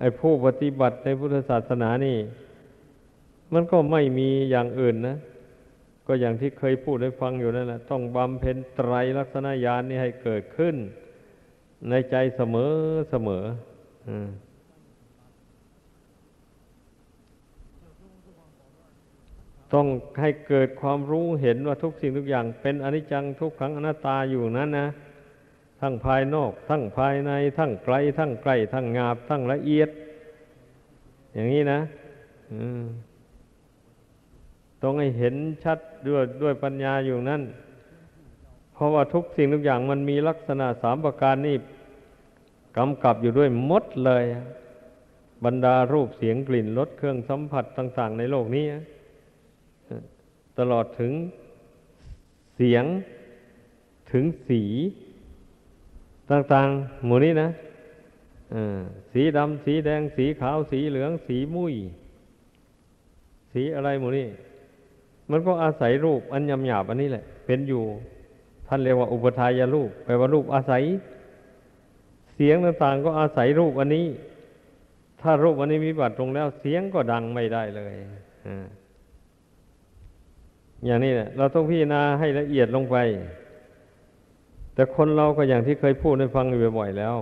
ไอ้ผู้ปฏิบัติในพุทธศาสนานี่ มันก็ไม่มีอย่างอื่นนะ ก็อย่างที่เคยพูดให้ฟังอยู่นั่นแหละต้องบำเพ็ญไตรลักษณญาณนี่ให้เกิดขึ้น ในใจเสมอเสมออืมต้องให้เกิดความรู้เห็นว่าทุกสิ่งทุกอย่าง เป็นอนิจจังทุกขังอนัตตาอยู่นั้นนะ ทั้งภายนอก ทั้งภายใน ทั้งไกล ทั้งใกล้ทั้งงาบ ทั้งละเอียด อย่างนี้นะต้องให้เห็นชัดด้วยด้วยปัญญาอยู่นั่น เพราะว่าทุกสิ่งทุกอย่างมันมีลักษณะสามประการนี่กำกับอยู่ด้วยมดเลย บรรดารูปเสียงกลิ่นรสเครื่องสัมผัสต่าง ๆ ในโลกนี้ ตลอดถึงเสียงถึงสี ต่างๆ หมู่นี้นะสีดำสีแดง สีขาว สีเหลือง สีมุย้ย สีอะไรหมู่นี้ มันก็อาศัยรูปอันยำหยาบอันนี้แหละ เป็นอยู่ ท่านเรียกว่าอุปทายรูปแปลว่ารูปอาศัย เสียงต่างๆ ก็อาศัยรูปอันนี้ ถ้ารูปอันนี้มีบัตรตรงแล้ว เสียงก็ดังไม่ได้เลยอย่างนี้เนี่ยเราต้องพิจารณาให้ละเอียดลงไป แต่คนเราก็อย่างที่เคยพูดให้ฟังอยู่บ่อยๆแล้ว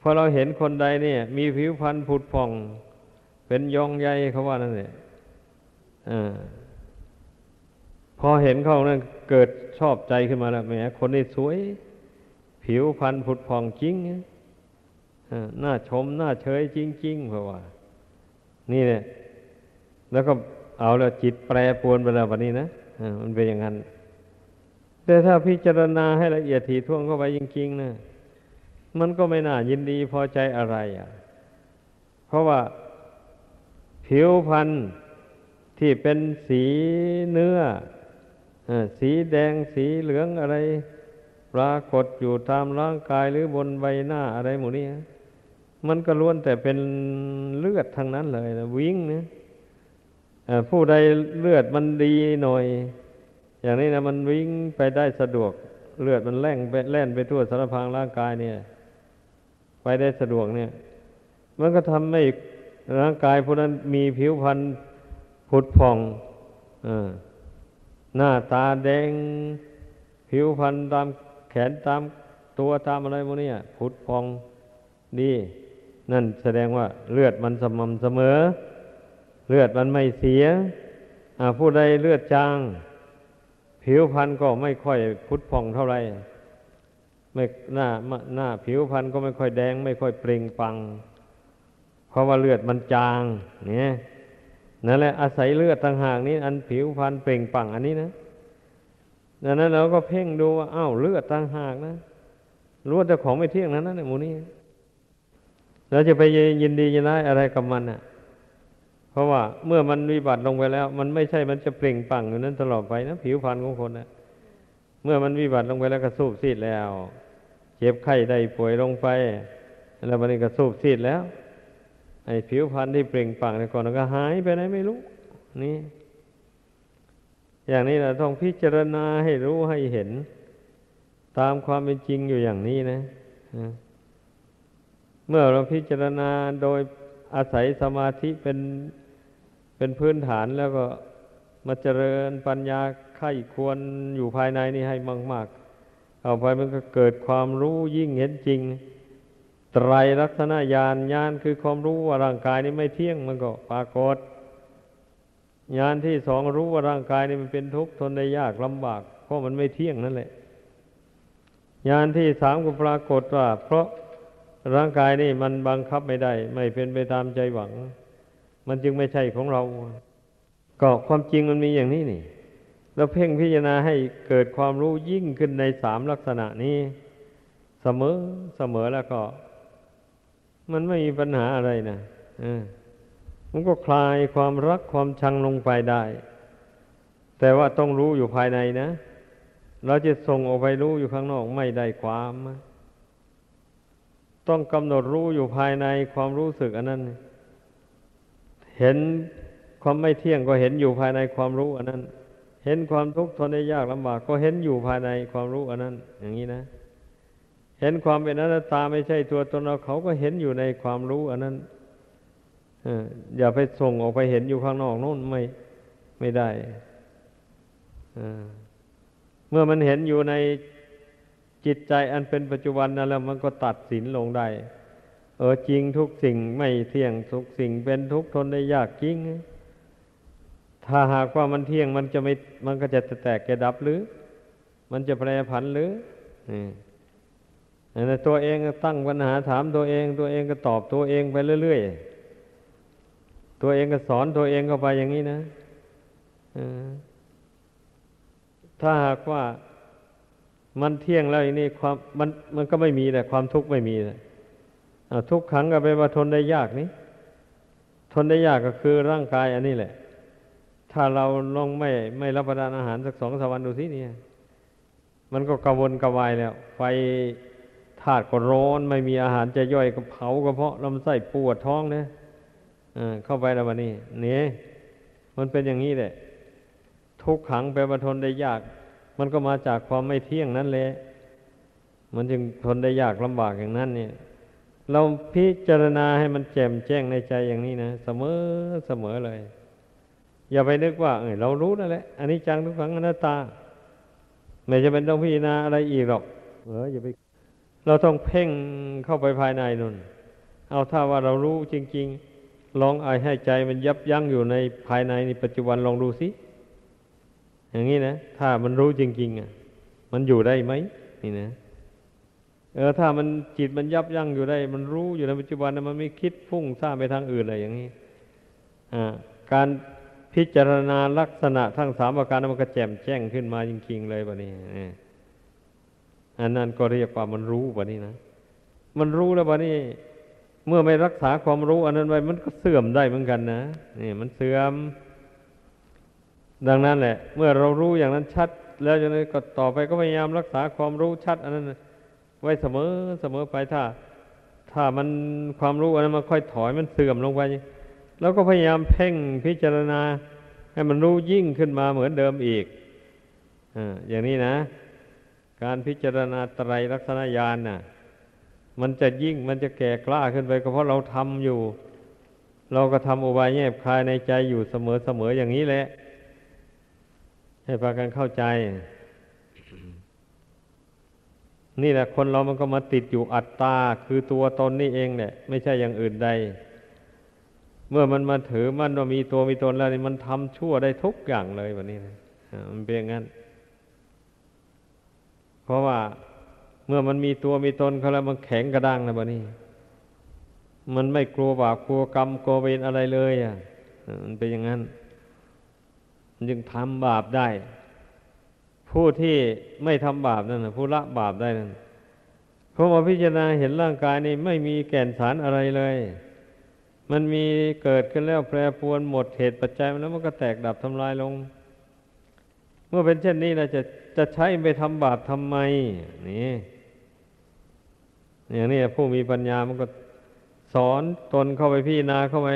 พอเราเห็นคนใดเนี่ย มีผิวพรรณผุดผ่อง เป็นยองใยเขาว่านั่นเนี่ยอพอเห็นเขานั่นเกิดชอบใจขึ้นมาแล้วแหมคนนี้สวย ผิวพรรณผุดผ่องจริงหน้าชมหน้าเฉยจริงๆเพราะว่า นี่เนี่ยแล้วก็เอาแล้วจิตแปรปวนไปแล้ววันนี้นะมันเป็นอย่างนั้น แต่ถ้าพิจารณาให้ละเอียดถี่ถ้วงเข้าไปจริงๆนะมันก็ไม่น่ายินดีพอใจอะไรอะ เพราะว่าผิวพรรณที่เป็นสีเนื้ออสีแดงสีเหลืองอะไร ปรากฏอยู่ตามร่างกายหรือบนใบหน้าอะไรหมดนี้มันก็ล้วนแต่เป็นเลือดทั้งนั้นเลยนะวิ่งนะผู้ใดเลือดมันดีหน่อย อย่างนี้นะมันวิ่งไปได้สะดวก เลือดมันแล่งไปแล่นไปทั่วสารพางร่างกายเนี่ย ไปได้สะดวกเนี่ย มันก็ทำให้ร่างกายผู้นั้นมีผิวพรรณผุดผ่องหน้าตาแดง ผิวพรรณตามแขนตามตัวตามอะไรพวกนี้ผุดผ่องดี นั่นแสดงว่าเลือดมันสม่ำเสมอ เลือดมันไม่เสียผู้ใดเลือดจาง ผิวพรรณก็ไม่ค่อยพุทธพองเท่าไรไม่หน้าหน้าผิวพรรณก็ไม่ค่อยแดง ไม่ค่อยเปล่งปัง เพราะว่าเลือดมันจางเนี่ยนั่นแหละอาศัยเลือดต่างหากนี้ อันผิวพรรณเปล่งปังอันนี้นะดังนั้นเราก็เพ่งดูว่าอ้าวเลือดต่างหากนะรู้ว่าแต่ของไม่เที่ยงนั้นนะหมูนี้เราจะไปยินดียินร้ายอะไรกับมันอะ เพราะว่าเมื่อมันวิบัติลงไปแล้ว มันไม่ใช่มันจะเปล่งปังอยู่นั้นตลอดไปนะผิวพรรณของคนนะเมื่อมันวิบัติลงไปแล้วก็สูบซีดแล้ว เจ็บไข้ได้ป่วยลงไป แล้วมันก็สูบซีดแล้ว ไอ้ผิวพรรณที่เปล่งปังในก่อนก็หายไปไหนไม่รู้ นี่ อย่างนี้เราต้องพิจารณาให้รู้ให้เห็น ตามความเป็นจริงอยู่อย่างนี้นะเมื่อเราพิจารณาโดยอาศัยสมาธิเป็น เป็นพื้นฐานแล้วก็มาเจริญปัญญาไข้ควรอยู่ภายในนี่ให้มาก ๆ เอาไปมันก็เกิดความรู้ยิ่งเห็นจริง ไตรลักษณะญาณญาณคือความรู้ว่าร่างกายนี้ไม่เที่ยงมันก็ปรากฏญาณที่สองรู้ว่าร่างกายนี้มันเป็นทุกข์ทนได้ยากลำบาก เพราะมันไม่เที่ยงนั่นแหละญาณที่สามก็ปรากฏว่า เพราะร่างกายนี่มันบังคับไม่ได้ ไม่เป็นไปตามใจหวัง มันจึงไม่ใช่ของเรา ก็ความจริงมันมีอย่างนี้นี่เราเพ่งพิจารณาให้เกิดความรู้ยิ่งขึ้นในสามลักษณะนี้ เสมอเสมอแล้วก็ มันไม่มีปัญหาอะไรนะมันก็คลายความรักความชังลงไปได้ แต่ว่าต้องรู้อยู่ภายในนะ เราจะส่งออกไปรู้อยู่ข้างนอกไม่ได้ความ ต้องกำหนดรู้อยู่ภายในความรู้สึกอันนั้น เห็นความไม่เที่ยงก็เห็นอยู่ภายในความรู้อันนั้น เห็นความทุกข์ทนได้ยากลำบาก ก็เห็นอยู่ภายในความรู้อันนั้น อย่างนี้นะ เห็นความเป็นอนัตตาไม่ใช่ตัวตนเราเขาก็เห็นอยู่ในความรู้อันนั้นอย่าไปส่งออกไปเห็นอยู่ข้างนอกนู่นไม่ไม่ได้เมื่อมันเห็นอยู่ในจิตใจอันเป็นปัจจุบันนั่นแล้วมันก็ตัดสินลงได้ เออจริงทุกสิ่งไม่เที่ยงทุกสิ่งเป็นทุกทนได้ยากจริง ถ้าหากว่ามันเที่ยงมันจะไม่มันก็จะแตกแกดับหรือ มันจะแปรผันหรือนี่อันตัวเองก็ตั้งปัญหาถามตัวเอง ตัวเองก็ตอบตัวเองไปเรื่อยๆ ตัวเองก็สอนตัวเองเข้าไปอย่างนี้นะถ้าหากว่ามันเที่ยงแล้วอย่างนี้ความมันมันก็ไม่มีแหละความทุกข์ไม่มีเลย ทุกขังก็ไปว่าทนได้ยากนี่ทนได้ยากก็คือร่างกายอันนี้แหละ ถ้าเราลองไม่ไม่รับประทานอาหารสักสองสามวันดูสิเนี่ย มันก็กระวนกระวายแล้ว ไฟธาตุก็ร้อนไม่มีอาหารจะย่อยก็เผากระเพาะลำไส้ปวดท้องเนี่ยเข้าไปแล้ววันนี้เนี่ยมันเป็นอย่างนี้แหละ ทุกขังแปลว่าทนได้ยาก มันก็มาจากความไม่เที่ยงนั่นแหละมันจึงทนได้ยากลำบากอย่างนั้นเนี่ย เราพิจารณาให้มันแจ่มแจ้งในใจอย่างนี้นะเสมอเสมอเลย อย่าไปนึกว่า เออเรารู้นั่นแหละอันนี้จังทุกขังอนัตตา ไม่จะเป็นต้องพิจารณาอะไรอีกหรอก เอออย่าไป เราต้องเพ่งเข้าไปภายในนั่น เอาถ้าว่าเรารู้จริง ๆ ลองไอให้ใจมันยับยั้งอยู่ในภายในในปัจจุบันลองดูสิอย่างนี้นะ ถ้ามันรู้จริง ๆ อะ มันอยู่ได้ไหมนี่นะ เออถ้ามันจิตมันยับยั้งอยู่ได้ มันรู้อยู่ในปัจจุบันนะมันไม่คิดพุ่งซ่านไปทางอื่นเลยอย่างนี้อ่าการพิจารณาลักษณะทั้งสามประการมันก็แจ่มแจ้งขึ้นมาจริงๆเลยบะนี้อันนั้นก็เรียกว่ามันรู้บะนี้นะมันรู้แล้วบะนี้ เมื่อไม่รักษาความรู้ อันนั้นไว้มันก็เสื่อมได้เหมือนกันนะนี่มันเสื่อม ดังนั้นแหละ เมื่อเรารู้อย่างนั้นชัด แล้วอย่างนั้นก็ต่อไปก็พยายามรักษาความรู้ชัด อันนั้น ไว้เสมอเสมอไปถ้า ถ้ามันความรู้อันนั้นมันค่อยถอยมันเสื่อมลงไป แล้วก็พยายามเพ่งพิจารณา ให้มันรู้ยิ่งขึ้นมาเหมือนเดิมอีกออย่างนี้นะ การพิจารณาไตรลักษณญาณน่ะ มันจะยิ่งมันจะแก่กล้าขึ้นไปก็เพราะเราทำอยู่ เราก็ทำอุบายแยบคายในใจอยู่เสมอเสมออย่างนี้แหละ ให้พากันเข้าใจ นี่แหละคนเรามันก็มาติดอยู่อัตตาคือตัวตนนี่เองเนี่ยไม่ใช่อย่างอื่นใด เมื่อมันมาถือมันว่ามีตัวมีตนแล้วนี่มันทำชั่วได้ทุกอย่างเลยแบบนี้นะมันเป็นอย่างนั้น เพราะว่าเมื่อมันมีตัวมีตนเขาแล้วมันแข็งกระด้างแล้วแบบนี้ มันไม่กลัวบาปกลัวกรรมกลัวเวรอะไรเลยอะมันเป็นอย่างนั้นจึงทำบาปได้ ผู้ที่ไม่ทำบาปนั่นนะผู้ละบาปได้นั่นเพราะมาพิจารณาเห็นร่างกายนี่ไม่มีแก่นสารอะไรเลย มันมีเกิดขึ้นแล้วแปรปรวนหมดเหตุปัจจัยมันแล้วมันก็แตกดับทำลายลง เมื่อเป็นเช่นนี้เราจะจะใช้ไปทำบาปทำไมนี่อย่างนี้ผู้มีปัญญามันก็สอนตนเข้าไปพี่นาเข้าไป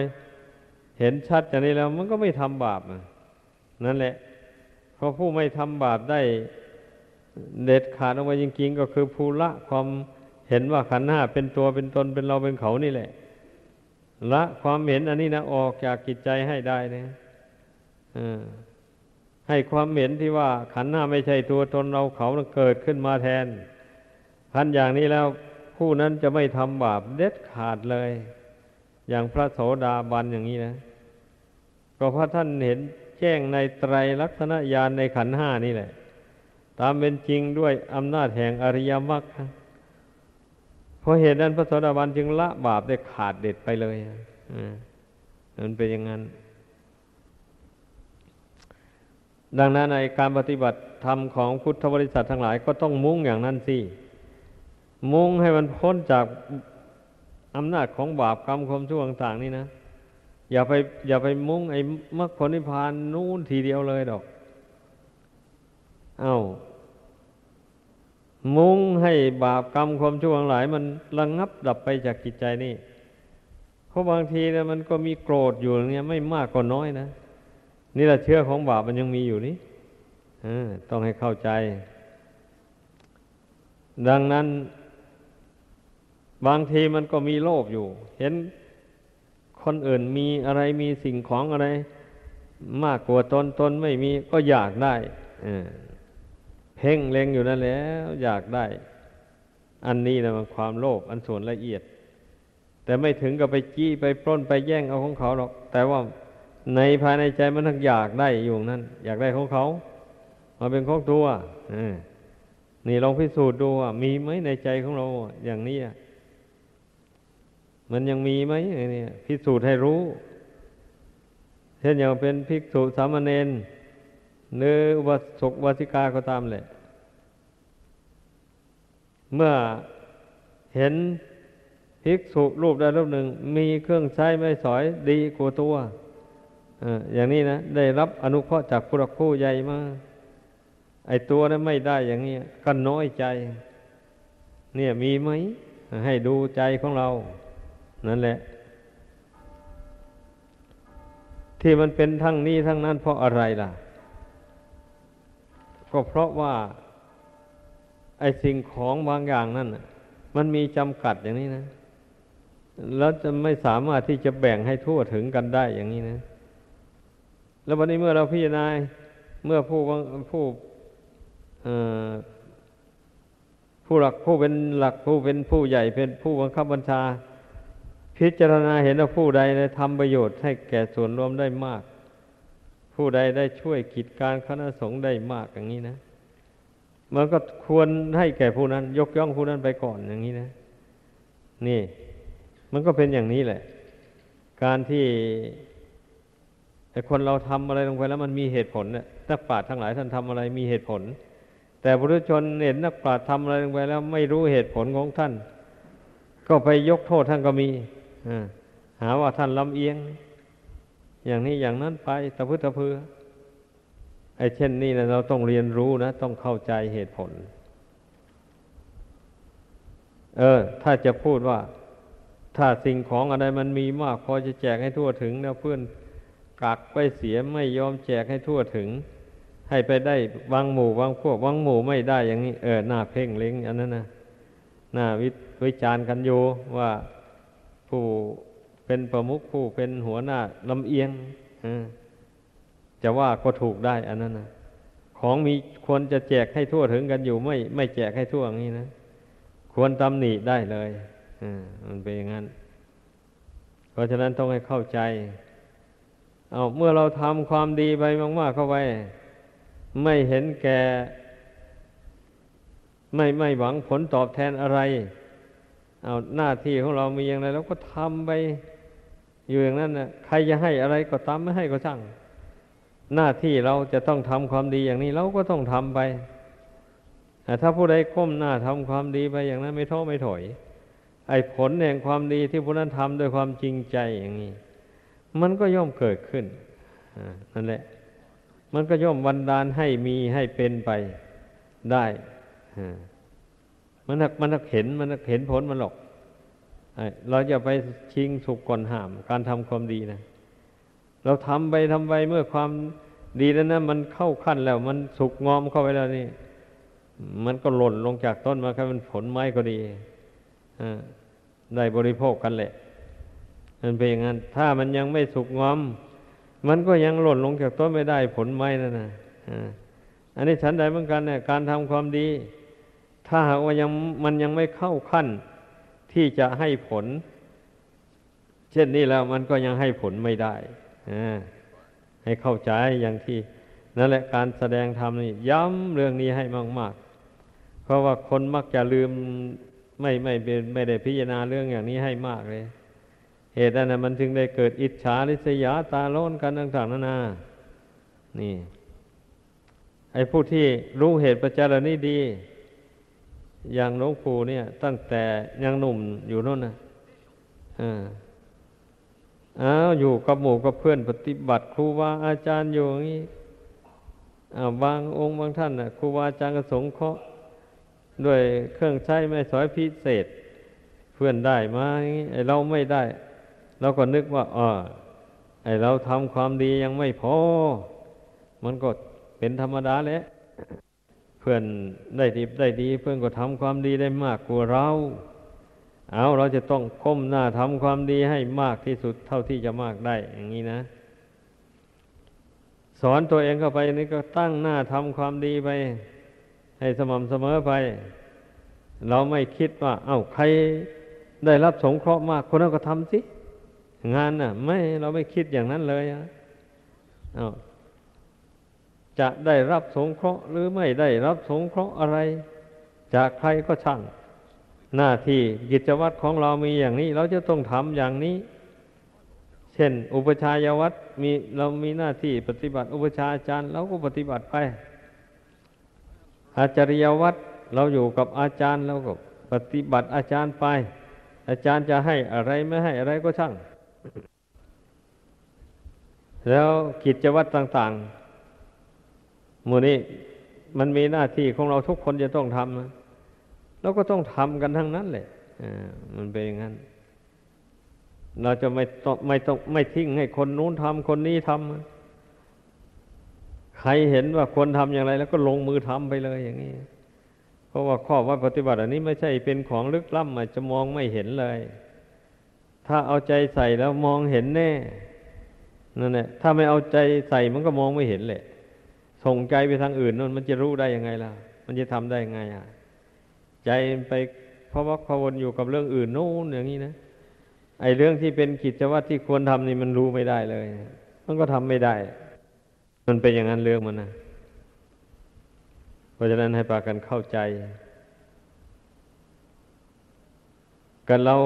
เห็นชัดอย่างนี้แล้ว มันก็ไม่ทำบาปนั่นแหละ เพราะผู้ไม่ทำบาปได้เด็ดขาดออกมาจริงๆก็คือภูละความเห็นว่าขันห้าเป็นตัวเป็นตนเป็นเราเป็นเขานี่แหละ ละความเห็นอันนี้นะออกจากกิจใจให้ได้นะให้ความเห็นที่ว่าขันห้าไม่ใช่ตัวตนเราเขาเกิดขึ้นมาแทนพันอย่างนี้แล้วผู้นั้นจะไม่ทำบาปเด็ดขาดเลย อย่างพระโสดาบันอย่างนี้นะ ก็เพราะท่านเห็น แจ้งในไตรลักษณญาณในขันห้านี่แหละ ตามเป็นจริงด้วยอำนาจแห่งอริยมรรคเพราะเหตุนั้นพระโสดาบันจึงละบาปได้ขาดเด็ดไปเลยอ่ามันเป็นอย่างนั้น ดังนั้นในการปฏิบัติธรรมของพุทธบริษัททั้งหลายก็ต้องมุ่งอย่างนั้นสิ มุ่งให้มันพ้นจากอำนาจของบาปกรรมความชั่วต่างๆนี่นะ อย่าไป อย่าไปมุ่งไอ้มรรคผลนิพพานนู่นทีเดียวเลยดอก เอา้า มุ่งให้บาปกรรมความชั่วทั้งหลาย มันระงงับดับไปจากจิตใจนี่เพราะบางทีนี่ยมันก็มีโกรธอยู่เนี่ยไม่มากก็น้อยนะ นี่แหละเชื้อของบาปมันยังมีอยู่นี่ต้องให้เข้าใจ ดังนั้น บางทีมันก็มีโลภอยู่ เห็น คนอื่นมีอะไรมีสิ่งของอะไร มากกว่าตนตนไม่มีก็อยากได้เพ่งเล็งอยู่นั่นแล้วอยากได้ อันนี้นะมันความโลภอันส่วนละเอียด แต่ไม่ถึงกับไปจี้ไปปล้นไปแย่งเอาของเขาหรอก แต่ว่าในภายในใจมันทั้งอยากได้อยู่นั่นอยากได้ของเขามาเป็นของตัวนี่ลองพิสูจน์ดูว่ามีไหมในใจของเราอย่างนี้ มันยังมีไหมเนี่ยพิสูจน์ให้รู้ เช่นอย่างเป็นภิกษุสามเณรหรือวัสกวสิกาก็ตามแหละ เมื่อเห็นภิกษุรูปใดรูปหนึ่ง มีเครื่องใช้ไม่สอยดีกว่าตัวอย่างนี้นะ ได้รับอนุเคราะห์จากผู้รักผู้ใหญ่มาไอตัวนั้นไม่ได้อย่างนี้ก็น้อยใจ เนี่ยมีไหม ให้ดูใจของเรา นั่นแหละ ที่มันเป็นทั้งนี้ทั้งนั้นเพราะอะไรล่ะ ก็เพราะว่า ไอสิ่งของบางอย่างนั่นมันมีจำกัดอย่างนี้นะ แล้วจะไม่สามารถที่จะแบ่งให้ทั่วถึงกันได้อย่างนี้นะ แล้ววันนี้เมื่อเราพิจารณาเมื่อผู้ผู้ผู้หลักผู้เป็นหลักผู้เป็นผู้ใหญ่เป็นผู้บังคับบัญชา พิจารณาเห็นว่าผู้ใดได้ทำประโยชน์ให้แก่ส่วนรวมได้มาก ผู้ใดได้ช่วยกิจการคณะสงฆ์ได้มากอย่างนี้นะมันก็ควรให้แก่ผู้นั้น ยกย่องผู้นั้นไปก่อนอย่างนี้นะ นี่ มันก็เป็นอย่างนี้แหละ การที่แต่คนเราทำอะไรลงไปแล้วมันมีเหตุผลเนี่ยนักปราชญ์ทั้งหลายท่านทำอะไรมีเหตุผล แต่บุรุชนเห็นนักปราชญ์ทำอะไรลงไปแล้วไม่รู้เหตุผลของท่าน ก็ไปยกโทษท่านก็มี หาว่าท่านลำเอียง อย่างนี้อย่างนั้นไปตะพื้ตะเพือไอ้เช่นนี้นะเราต้องเรียนรู้นะ ต้องเข้าใจเหตุผล เออ ถ้าจะพูดว่า ถ้าสิ่งของอะไรมันมีมาก พอจะแจกให้ทั่วถึงแล้วเพื่อนกักไปเสียไม่ยอมแจกให้ทั่วถึง ให้ไปได้วางหมู่วางพวกวางหมู่ไม่ได้อย่างนี้ เออหน้าเพ่งเล็งอันนั้นนะหน้าวิวิจารณ์กันอยู่ว่า ผู้เป็นประมุขผู้เป็นหัวหน้าลำเอียงจะว่าก็ถูกได้อันนั้นนะของมีควรจะแจกให้ทั่วถึงกันอยู่ไม่ไม่แจกให้ทั่วอย่างนี้นะ ควรตำหนิได้เลยอ่ามันเป็นอย่างนั้น เพราะฉะนั้นต้องให้เข้าใจ เอาเมื่อเราทำความดีไปมากๆเข้าไป ไม่เห็นแก่ ไม่ไม่หวังผลตอบแทนอะไร เอาหน้าที่ของเรามีอย่างไรเราก็ทำไปอยู่อย่างนั้นนะใครจะให้อะไรก็ตามไม่ให้ก็ช่าง หน้าที่เราจะต้องทำความดีอย่างนี้เราก็ต้องทำไปแต่ถ้าผู้ใดก้มหน้าทำความดีไปอย่างนั้นไม่ท้อไม่ถอย ไอ้ผลแห่งความดีที่ผู้นั้นทำด้วยความจริงใจอย่างนี้ มันก็ย่อมเกิดขึ้นนั่นแหละ มันก็ย่อมวันดานให้มีให้เป็นไปได้ มันนักมันนักเห็นมันนักเห็นผลมันหรอกเราจะไปชิงสุกก่อนห้าม การทำความดีนะ เราทำไปทำไปเมื่อความดีแล้วนะมันเข้าขั้นแล้ว มันสุกงอมเข้าไปแล้วนี่ มันก็หล่นลงจากต้นมาครับมันผลไม้ก็ดีได้บริโภคกันแหละ มันเป็นอย่างนั้น ถ้ามันยังไม่สุกงอม มันก็ยังหล่นลงจากต้นไม่ได้ผลไม้นั่นนะอันนี้ฉันใดเหมือนกันเนี่ยการทำความดี ถ้าหากว่ายังมันยังไม่เข้าขั้นที่จะให้ผล เช่นนี้แล้วมันก็ยังให้ผลไม่ได้ให้เข้าใจอย่างที่ นั่นแหละการแสดงธรรมนี่ย้ำเรื่องนี้ให้มาก ๆ เพราะว่าคนมักจะลืมไม่ไม่ไม่ได้พิจารณาเรื่องอย่างนี้ให้มากเลย เหตุนั้นมันจึงได้เกิดอิจฉาริษยาตาโลนกันต่างๆนานา นี่ ไอ้ผู้ที่รู้เหตุปัจจัยเหล่านี้ดี อย่างหลวงปู่เนี่ย ตั้งแต่ยังหนุ่มอยู่นั่นนะอ่าอ้าวอยู่กับหมู่กับเพื่อนปฏิบัติครูบาอาจารย์อยู่อย่างนี้าบางองค์บางท่านน่ะครูบาอาจารย์ก็สงเคราะห์ด้วยเครื่องใช้ไม่สอยพิเศษ เพื่อนได้มาอย่างนี้ไอเราไม่ได้เราก็นึกว่าอ๋อไอเราทำความดียังไม่พอ มันก็เป็นธรรมดาแหละ เพื่อนได้ดีได้ดี เพื่อนก็ทำความดีได้มากกว่าเรา เอาเราจะต้องก้มหน้าทำความดีให้มากที่สุดเท่าที่จะมากได้ อย่างนี้นะ สอนตัวเองเข้าไปนี่ก็ตั้งหน้าทำความดีไป ให้สม่ำเสมอไป เราไม่คิดว่า เอา้าใครได้รับสงเคราะห์มากคนนั้นก็ทำสิงานน่ะ ไม่เราไม่คิดอย่างนั้นเลยอะเอา จะได้รับสงเคราะห์หรือไม่ได้รับสงเคราะห์อะไร จากใครก็ช่าง หน้าที่กิจวัตรของเรามีอย่างนี้ เราจะต้องทำอย่างนี้ เช่น อุปชายวัตรมีเรามีหน้าที่ปฏิบัติ อุปชาอาจารย์เราก็ปฏิบัติไป อาจารยวัตรเราอยู่กับอาจารย์เราก็ปฏิบัติอาจารย์ไป อาจารย์จะให้อะไรไม่ให้อะไรก็ช่าง แล้วกิจวัตรต่าง ๆ มู่นี้มันมีหน้าที่ของเราทุกคนจะต้องทำเราก็ต้องทำกันทั้งนั้นแหละมันเป็นอย่างนั้น เราจะไม่ต้องไม่ต้องไม่ทิ้งให้คนนู้นทำคนนี้ทำใครเห็นว่าคนทำอย่างไร แล้วก็ลงมือทำไปเลยอย่างนี้ เพราะว่าข้อว่าปฏิบัติ อันนี้ไม่ใช่เป็นของลึกล้ำอาจจะมองไม่เห็นเลย ถ้าเอาใจใส่แล้วมองเห็นแน่นั่นแหละถ้าไม่เอาใจใส่มันก็มองไม่เห็นแหละ ส่งใจไปทางอื่นนั่นมันจะรู้ได้ยังไงล่ะ มันจะทำได้ยังไงอะ ใจไปเพราะว่าพวนอยู่กับเรื่องอื่นโน้นอย่างนี้นะไอ้เรื่องที่เป็นกิจวัตรที่ควรทำนี่มันรู้ไม่ได้เลย มันก็ทำไม่ได้ มันเป็นอย่างนั้นเรื่องมันนะเพราะฉะนั้นให้ปากันเข้าใจ กันเรา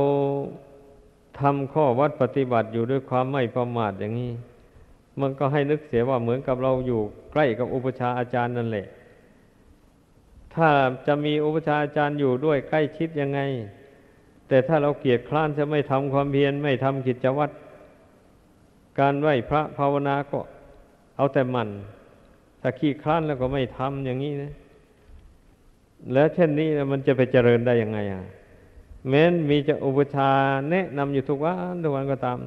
ทำข้อวัดปฏิบัติอยู่ด้วยความไม่ประมาทอย่างนี้ มันก็ให้นึกเสียว่าเหมือนกับเราอยู่ใกล้กับอุปชาอาจารย์นั่นแหละ ถ้าจะมีอุปชาอาจารย์อยู่ด้วยใกล้ชิดยังไง แต่ถ้าเราเกียดคร้านจะไม่ทำความเพียรไม่ทำกิจวัตรการไหวพระภาวนาก็เอาแต่มันถ้าขี้คร้านแล้วก็ไม่ทำอย่างนี้นะ แล้วเช่นนี้มันจะไปเจริญได้ยังไงอะแม้นมีจะอุปชาแนะนำอยู่ทุกวันทุกวันก็ตาม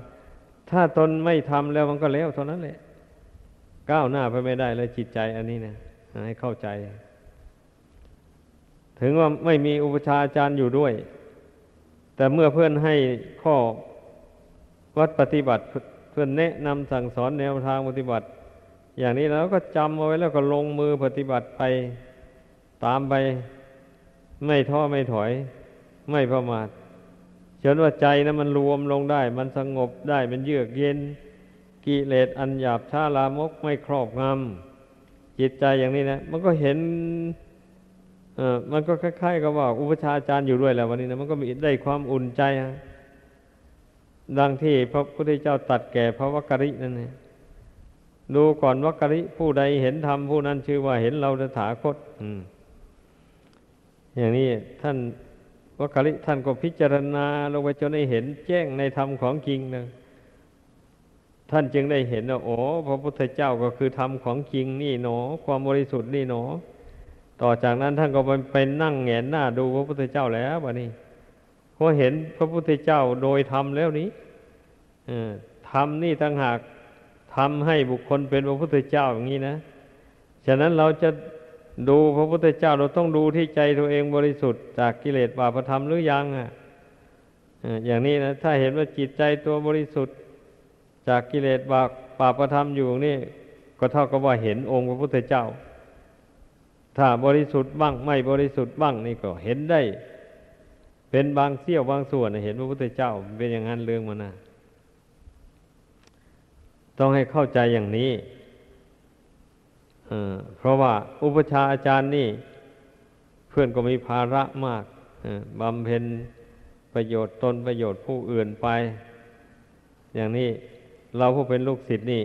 ถ้าตนไม่ทำแล้วมันก็แล้วเท่านั้นแหละ ก้าวหน้าไปไม่ได้เลยจิตใจอันนี้นะให้เข้าใจ ถึงว่าไม่มีอุปชาอาจารย์อยู่ด้วย แต่เมื่อเพื่อนให้ข้อวัดปฏิบัติเพื่อนแนะนำสั่งสอนแนวทางปฏิบัติ อย่างนี้แล้วก็จำเอาไว้แล้วก็ลงมือปฏิบัติไปตามไป ไม่ท้อไม่ถอย ไม่ประมาท จนว่าใจนะมันรวมลงได้ มันสงบได้มันเยือกเย็น กิเลสอันหยาบช้าลามกไม่ครอบงำจิตใจอย่างนี้นะ มันก็เห็นเออมันก็คล้ายๆกับว่า อุปชาอาจารย์อยู่ด้วยแล้ววันนี้นะมันก็มีได้ความอุ่นใจดังที่พระพุทธเจ้าตัดแก่พระวักกรินั่นเองดูก่อนวักกริผู้ใดเห็นธรรมผู้นั้นชื่อว่าเห็นเราตถาคตออย่างนี้ท่าน วัคลิท่านก็พิจารณาลงไปจนได้เห็นแจ้งในธรรมของจริงนะท่านจึงได้เห็นว่าโอ้พระพุทธเจ้าก็คือธรรมของจริงนี่หนอ ความบริสุทธิ์นี่หนอ ต่อจากนั้นท่านก็ไปไปนั่งแงนหน้าดูพระพุทธเจ้าแล้ววะนี่พอเห็นพระพุทธเจ้าโดยธรรมแล้วนี้ธรรมนี่ต่างหากทำให้บุคคลเป็นพระพุทธเจ้าอย่างนี้นะ ฉะนั้นเราจะ ดูพระพุทธเจ้าเราต้องดูที่ใจตัวเองบริสุทธิ์จากกิเลสบาปธรรมหรือยังอะอย่างนี้นะถ้าเห็นว่าจิตใจตัวบริสุทธิ์ จากกิเลสบาปบาปธรรมอยู่นี่ ก็เท่ากับว่าเห็นองค์พระพุทธเจ้า ถ้าบริสุทธิ์บ้างไม่บริสุทธิ์บ้างนี่ก็เห็นได้ เป็นบางเสี้ยวบางส่วนเห็นพระพุทธเจ้าเป็นอย่างนั้นเรื่องมันนะต้องให้เข้าใจอย่างนี้ เพราะว่าอุปชาอาจารย์นี่ เพื่อนก็มีภาระมากบำเพ็ญประโยชน์ตนประโยชน์ผู้อื่นไป อย่างนี้เราผู้เป็นลูกศิษย์นี่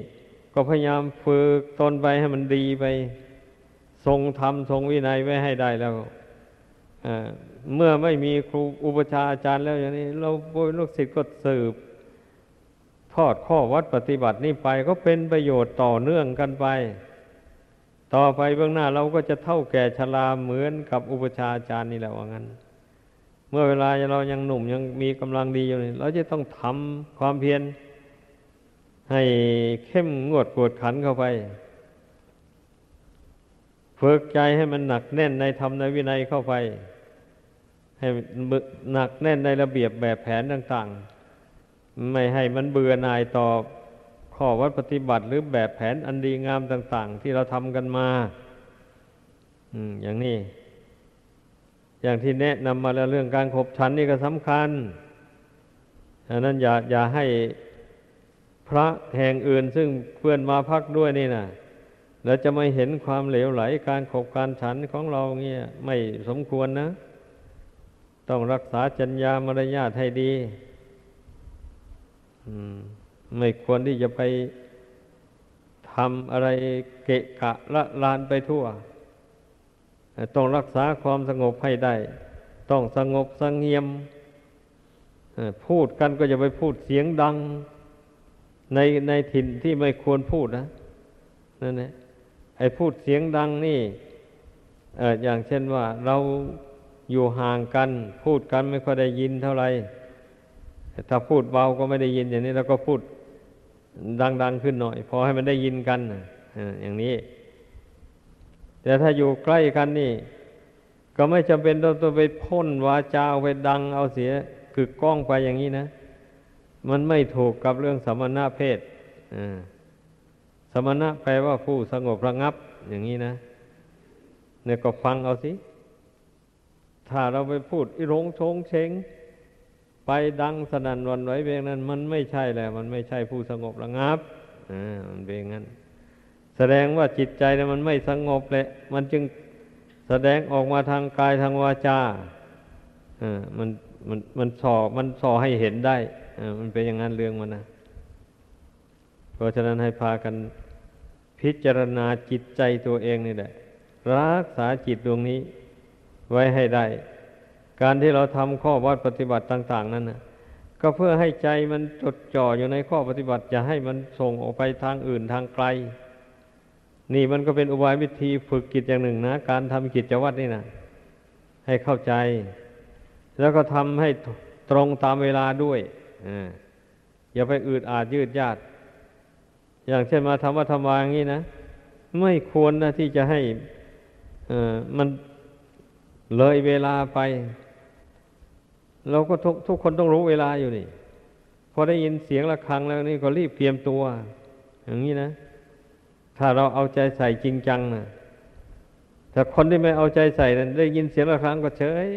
ก็พยายามฝึกตนไปให้มันดีไป ทรงธรรมทรงวินัยไว้ให้ได้แล้วเมื่อไม่มีครูอุปชาอาจารย์แล้วอย่างนี้ เราผู้เป็นลูกศิษย์ก็สืบทอดข้อวัดปฏิบัตินี่ไปก็เป็นประโยชน์ต่อเนื่องกันไป ต่อไปเบื้องหน้าเราก็จะเท่าแก่ชราเหมือนกับอุปชาอาจารย์นี่แหละว่างั้น เมื่อเวลาเรายังหนุ่มยังมีกำลังดีอยู่นี่เราจะต้องทำความเพียรให้เข้มงวดกวดขันเข้าไปฝึกใจให้มันหนักแน่นในธรรมในวินัยเข้าไป ให้หนักแน่นในระเบียบแบบแผนต่าง ๆ ไม่ให้มันเบื่อหน่ายต่อ ข้อวัดปฏิบัติหรือแบบแผนอันดีงามต่าง ๆ ที่เราทำกันมาอย่างนี้ อย่างที่แนะนำมาแล้วเรื่องการขบฉันนี่ก็สำคัญอันนั้นอย่าอย่าให้พระแห่งอื่น ซึ่งเพื่อนมาพักด้วยนี่นะแล้วจะไม่เห็นความเหลวไหลการขบการฉันของเราเงี้ยไม่สมควรนะ ต้องรักษาจัญญามารยาทให้ดี ไม่ควรที่จะไปทำอะไรเกะกะละลานไปทั่ว ต้องรักษาความสงบให้ได้ ต้องสงบสงเงียม พูดกันก็จะไปพูดเสียงดัง ในในถิ่นที่ไม่ควรพูดนะนั่นแหละไอ้พูดเสียงดังนี่อย่างเช่นว่าเราอยู่ห่างกัน พูดกันไม่ค่อยได้ยินเท่าไหร่ถ้าพูดเบาก็ไม่ได้ยินอย่างนี้เราก็พูด ดัง ๆ ขึ้นหน่อย พอให้มันได้ยินกันอย่างนี้ แต่ถ้าอยู่ใกล้กันนี่ ก็ไม่จำเป็นต้องตัวไปพ่นวาจาไปดังเอาเสียคือกล้องไปอย่างนี้นะ มันไม่ถูกกับเรื่องสมณะเพศสมณะแปลว่าผู้สงบระงับอย่างนี้นะเนี่ยก็ฟังเอาสิ ถ้าเราไปพูดอิรงชงเชง ไปดังสนั่นวันไหวเบงนั้น มันไม่ใช่แหละมันไม่ใช่ผู้สงบระงับอ่ามันเป็นงั้น แสดงว่าจิตใจนะมันไม่สงบเลยมันจึงแสดงออกมาทางกายทางวาจาอ่ามันมันมันสอมันสอให้เห็นได้อมันเป็นอย่างนั้นเรื่องมันนะเพราะฉะนั้นให้พากันพิจารณาจิตใจตัวเองนี่แหละ รักษาจิตดวงนี้ ไว้ให้ได้ การที่เราทำข้อวัดปฏิบัติต่าง ๆ นั้นนะก็เพื่อให้ใจมันจดจ่ออยู่ในข้อปฏิบัติจะให้มันส่งออกไปทางอื่นทางไกล นี่มันก็เป็นอุบายวิธีฝึกกิจอย่างหนึ่งนะ การทำกิจวัตรนี่นะให้เข้าใจ แล้วก็ทำให้ตรงตามเวลาด้วยอย่าไปอืดอาดยืดยาดอย่างเช่นมาทำวัฒวาอย่างนี้นะไม่ควรนะที่จะให้มันเลยเวลาไป เราก็ทุกทุกคนต้องรู้เวลาอยู่นี่พอได้ยินเสียงะระฆังแล้วนี่ก็รีบเตรียมตัว อย่างนี้นะ ถ้าเราเอาใจใส่จริงจังนะแต่คนที่ไม่เอาใจใส่นั้นได้ยินเสียงะระฆังก็เฉย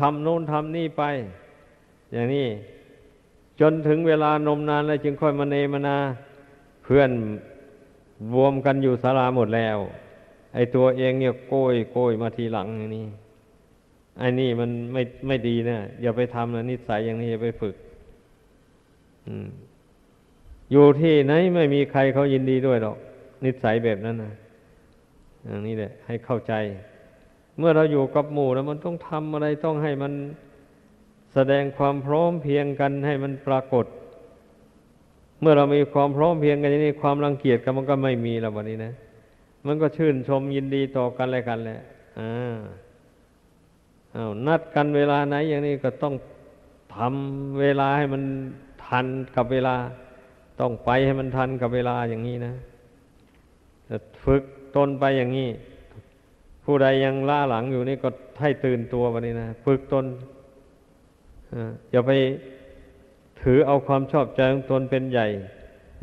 ทำโน้นทำนี่ไป อย่างนี้จนถึงเวลานมนานแล้วจึงค่อยมาเนมนาเพื่อนรวมกันอยู่ศาลาหมดแล้ว ไอ้ตัวเองเนี่ยโกยโกยมาทีหลังอย่างนี้ ไอ้นี่มันไม่ไม่ดีนะอย่าไปทำนะนิสัยอย่างนี้อย่าไปฝึกอยู่ที่ไหนไม่มีใครเขายินดีด้วยหรอก นิสัยแบบนั้นนะอย่างนี้แหละ ให้เข้าใจ เมื่อเราอยู่กับหมู่แล้วมันต้องทำอะไรต้องให้มันแสดงความพร้อมเพียงกันให้มันปรากฏ เมื่อเรามีความพร้อมเพียงกันอย่างนี้ความรังเกียจกันมันก็ไม่มีแล้ววันนี้นะ มันก็ชื่นชมยินดีต่อกันอะไรกันแหละอ่า อานัดกันเวลาไหนอย่างนี้ก็ต้องทำเวลาให้มันทันกับเวลา ต้องไปให้มันทันกับเวลาอย่างนี้นะฝึกตนไปอย่างนี้ ผู้ใดยังล่าหลังอยู่นี่ก็ให้ตื่นตัววันนี้นะฝึกตนอย่าไปถือเอาความชอบใจของตนเป็นใหญ่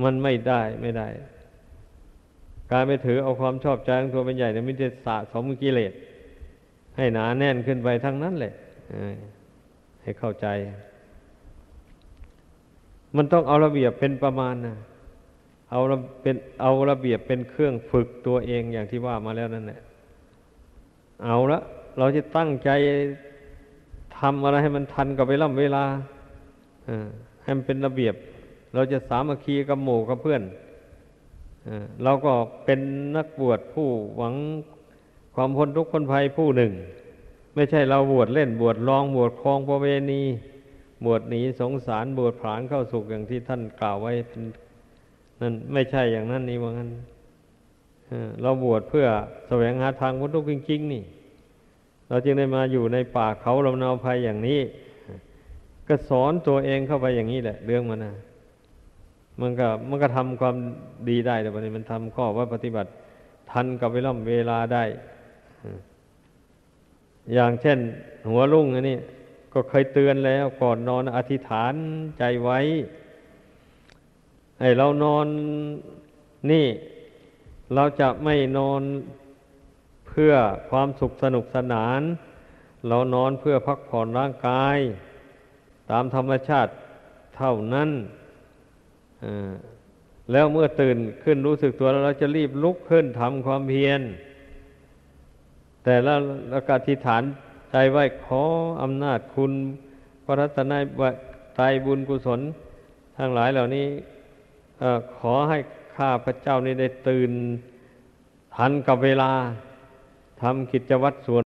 มันไม่ได้ไม่ได้ การไปถือเอาความชอบใจของตัวเป็นใหญ่เนี่ยมันจะสะสมกิเลส ให้หนาแน่นขึ้นไปทั้งนั้นแหละให้เข้าใจ มันต้องเอาระเบียบเป็นประมาณนะเอาเป็นเอาระเบียบเป็นเครื่องฝึกตัวเองอย่างที่ว่ามาแล้วนั่นแหละเอาละเราจะตั้งใจทำอะไรให้มันทันกับเวลาเวลาให้มันเป็นระเบียบ เราจะสามัคคีกับหมู่กับเพื่อนเราก็เป็นนักบวชผู้หวัง ความพ้นทุกข์พ้นภัยผู้หนึ่ง ไม่ใช่เราบวชเล่นบวชลองบวชคลองประเวณีบวชหนีสงสารบวชผลานเข้าสุขอย่างที่ท่านกล่าวไว้นั่นไม่ใช่อย่างนั้นนี่ว่างั้นเราบวชเพื่อแสวงหาทางพ้นทุกข์จริงๆนี่ เราจึงได้มาอยู่ในป่าเขาลำนาวภัยอย่างนี้ ก็สอนตัวเองเข้าไปอย่างนี้แหละ เรื่องมันนะมันก็มันก็ทำความดีได้แต่วันนี้มันทำข้อว่าปฏิบัติทันกับเวลาเวลาได้ อย่างเช่น หัวรุ่งอันนี้ก็เคยเตือนแล้วก่อนนอนอธิษฐานใจไว้ ให้เรานอนนี่ เราจะไม่นอนเพื่อความสุขสนุกสนาน เรานอนเพื่อพักผ่อนร่างกาย ตามธรรมชาติเท่านั้นแล้วเมื่อตื่นขึ้นรู้สึกตัวแล้วเราจะรีบลุกขึ้นทำความเพียร แต่ละแล้วก็อธิษฐานใจไว้ขออำนาจคุณพระรัตนตรัยบุญกุศลทั้งหลายเหล่านี้ขอให้ข้าพระเจ้านี้ได้ตื่นทันกับเวลาทำกิจวัตรส่วน